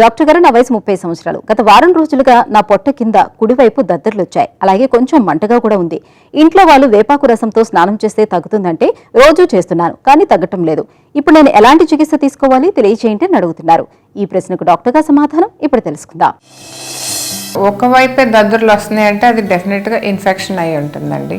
Doctor గారు నా వయసు ముప్పై సంవత్సరాలు. గత వారం రోజులుగా నా పొట్ట కింద కుడివైపు దద్దర్లు వచ్చాయి అలాగే కొంచెం మంటగా కూడా ఉంది. ఇంట్లో వాళ్ళు వేపాకు రసంతో స్నానం చేస్తే తగ్గుతుందంటే రోజూ చేస్తున్నాను కానీ తగ్గటం లేదు. ఇప్పుడు నేను ఎలాంటి చికిత్స తీసుకోవాలి? తెలియచేయండి అని అడుగుతున్నారు. ఈ ప్రశ్నకు డాక్టర్ సమాధానం ఇప్పుడు తెలుసుకుందాం. ఒకవైపే దద్దుర్లు వస్తున్నాయి అంటే అది డెఫినెట్గా ఇన్ఫెక్షన్ అయి ఉంటుందండి.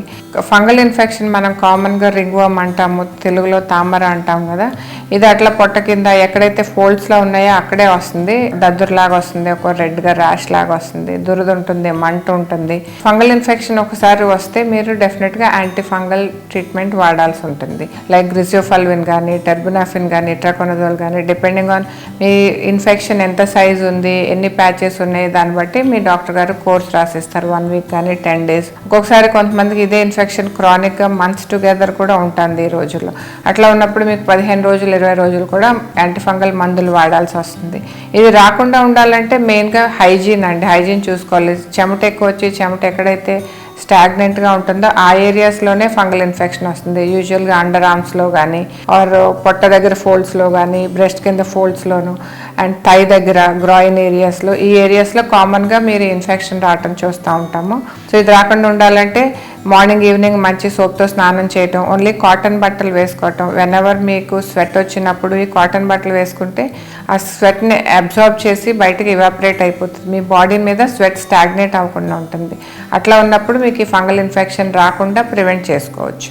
ఫంగల్ ఇన్ఫెక్షన్ మనం కామన్గా రింగ్వర్మ్ అంటాము తెలుగులో తామర అంటాం కదా ఇది అట్లా పొట్ట కింద ఎక్కడైతే ఫోల్డ్స్లో ఉన్నాయో అక్కడే వస్తుంది దద్దుర్లాగా వస్తుంది ఒక రెడ్గా ర్యాష్ లాగా వస్తుంది దురద ఉంటుంది మంట ఉంటుంది. ఫంగల్ ఇన్ఫెక్షన్ ఒకసారి వస్తే మీరు డెఫినెట్గా యాంటీ ఫంగల్ ట్రీట్మెంట్ వాడాల్సి ఉంటుంది. లైక్ గ్రిజియోఫల్విన్ కానీ టెర్బునాఫిన్ కానీ ట్రకోనజోల్ కానీ డిపెండింగ్ ఆన్ మీ ఇన్ఫెక్షన్ ఎంత సైజ్ ఉంది ఎన్ని ప్యాచెస్ ఉన్నాయి దాన్ని బట్టి మీ డాక్టర్ గారు కోర్స్ రాసిస్తారు వన్ వీక్ కానీ టెన్ డేస్. ఒక్కొక్కసారి కొంతమందికి ఇదే ఇన్ఫెక్షన్ క్రానిక్గా మంత్స్ టుగెదర్ కూడా ఉంటుంది ఈ రోజుల్లో. అట్లా ఉన్నప్పుడు మీకు పదిహేను రోజులు ఇరవై రోజులు కూడా యాంటీఫంగల్ మందులు వాడాల్సి వస్తుంది. ఇది రాకుండా ఉండాలంటే మెయిన్గా హైజీన్ అండి. హైజీన్ చూసుకోవాలి. చెమట ఎక్కువ వచ్చి చెమట ఎక్కడైతే స్టాగ్నెంట్గా ఉంటుందో ఆ ఏరియాస్లోనే ఫంగల్ ఇన్ఫెక్షన్ వస్తుంది. యూజువల్గా అండర్ ఆర్మ్స్లో కానీ ఆర్ పొట్ట దగ్గర ఫోల్డ్స్లో కానీ బ్రెస్ట్ కింద ఫోల్డ్స్లోను అండ్ థై దగ్గర గ్రాయిన్ ఏరియాస్లో ఈ ఏరియాస్లో కామన్గా మీరు ఇన్ఫెక్షన్ రావటం చూస్తూ ఉంటాము. సో ఇది రాకుండా ఉండాలంటే మార్నింగ్ ఈవినింగ్ మంచి సోప్తో స్నానం చేయటం ఓన్లీ కాటన్ బట్టలు వేసుకోవటం. వెన్ మీకు స్వెట్ వచ్చినప్పుడు ఈ కాటన్ బట్టలు వేసుకుంటే ఆ స్వెట్ని అబ్జార్బ్ చేసి బయటకు ఇవాపరేట్ అయిపోతుంది. మీ బాడీ మీద స్వెట్ స్టాగ్నేట్ అవ్వకుండా ఉంటుంది. అట్లా ఉన్నప్పుడు మీకు ఈ ఫంగల్ ఇన్ఫెక్షన్ రాకుండా ప్రివెంట్ చేసుకోవచ్చు.